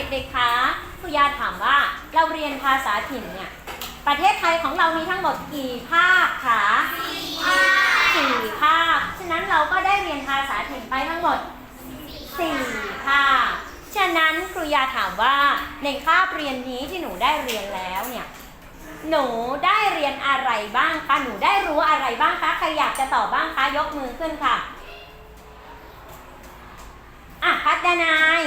เด็กๆคะครูยาถามว่าเราเรียนภาษาถิ่นเนี่ยประเทศไทยของเรามีทั้งหมดกี่ภาคคะสี่ภาค ฉะนั้นเราก็ได้เรียนภาษาถิ่นไปทั้งหมดสี่ภาค ฉะนั้นครูยาถามว่าในคาบเรียนนี้ที่หนูได้เรียนแล้วเนี่ยหนูได้เรียนอะไรบ้างคะ หนูได้รู้อะไรบ้างคะ ใครอยากจะตอบบ้างคะ ยกมือขึ้นค่ะ อะพัฒนาย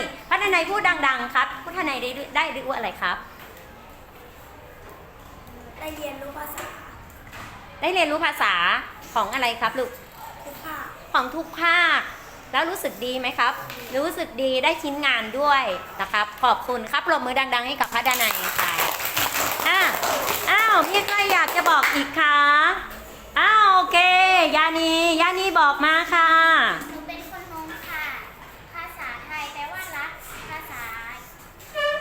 นายพูดดังๆ ครับพัฒนายได้ได้รู้อะไรครับ ได้เรียนรู้ภาษา ได้เรียนรู้ภาษาของอะไรครับลูกทุกภาคของทุกภาค แล้วรู้สึกดีไหมครับ รู้สึกดีได้ชิ้นงานด้วยนะครับ ขอบคุณครับปรบมือดัง ๆ ให้กับพัฒนายค่ะอะอ้าวมีใครอยากจะบอกอีกคะอ้าวโอเค ยานียานีบอกมาค่ะ หนูเป็นคนมงค่ะ ภาษาไทยแปลว่ารัก ภาษา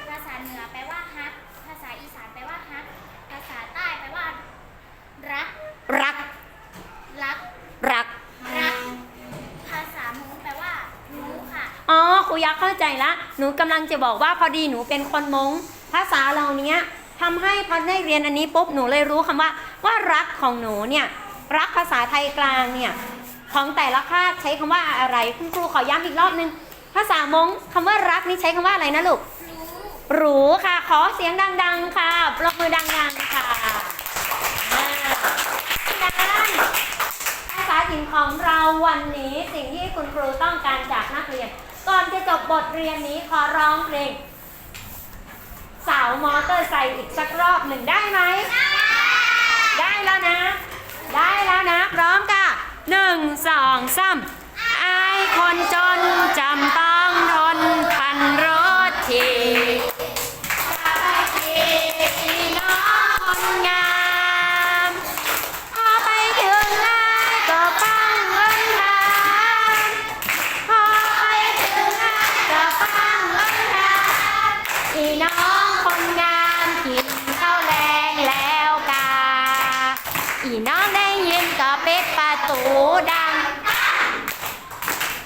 ภาษาเหนือแปลว่าฮัก ภาษาอีสานแปลว่าฮัก ภาษาใต้แปลว่า รัก รัก รัก รัก รัก ภาษามงแปลว่ารู้ค่ะ อ๋อครูยักษ์ เข้าใจละ หนูกำลังจะบอกว่าพอดีหนูเป็นคนมงภาษาเราเนี้ยทำให้พอได้เรียนอันนี้ปุ๊บหนูเลยรู้คำว่า ว่ารักของหนูเนี่ยรักภาษาไทยกลางเนี่ยของแต่ละภาคใช้คำว่าอะไรคุณครูขอย้ำอีกรอบนึงภาษามงคำว่ารักนี่ใช้คำว่าอะไรนะลูกรู้รู้ค่ะ ขอเสียงดัง ๆ ค่ะปรบมือดัง ๆ ค่ะอ่าดังนั้นภาษาถิ่นของเราวันนี้สิ่งที่คุณครูต้องการจากนักเรียน ก่อนจะจบบทเรียนนี้ขอร้องเพลง สาวมอเตอร์ไซค์อีกสักรอบหนึ่งได้ไหม ได้แล้วนะ ได้แล้วนะ พร้อมกันหนึ่งสองสามอายคนจนจำต้อง น้องได้ยินก็ปิดประตูดัง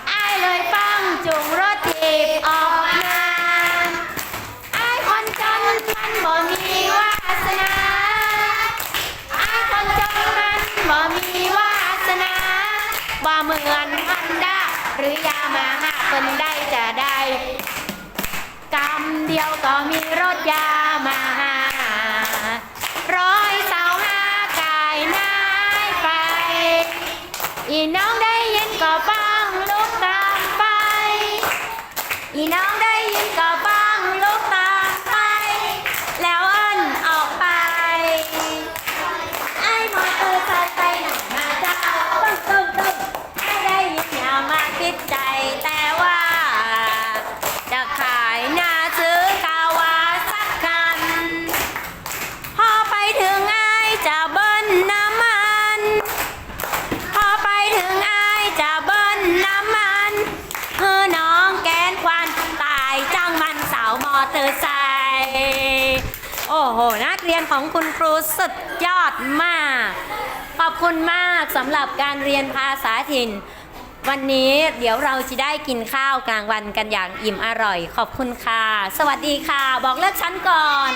ไอายเลยฟังจุงรถถีบออกมาไอายคนจนมันบ่มีวาสนาไอายคนจนมันบ่มีวาสนาบ่เหมือนพันดาหรือยามาหาคนได้จะได้กำเดียวก็มีรถยามา อีน้องได้ยินก็ปังลุกตามไป อีน้องได้ยินก็ปัง อ้โห นักเรียนของคุณครูสุดยอดมาก ขอบคุณมากสำหรับการเรียนภาษาถิ่น วันนี้เดี๋ยวเราจะได้กินข้าวกลางวันกันอย่างอิ่มอร่อย ขอบคุณค่ะ สวัสดีค่ะ บอกเลิกชั้นก่อน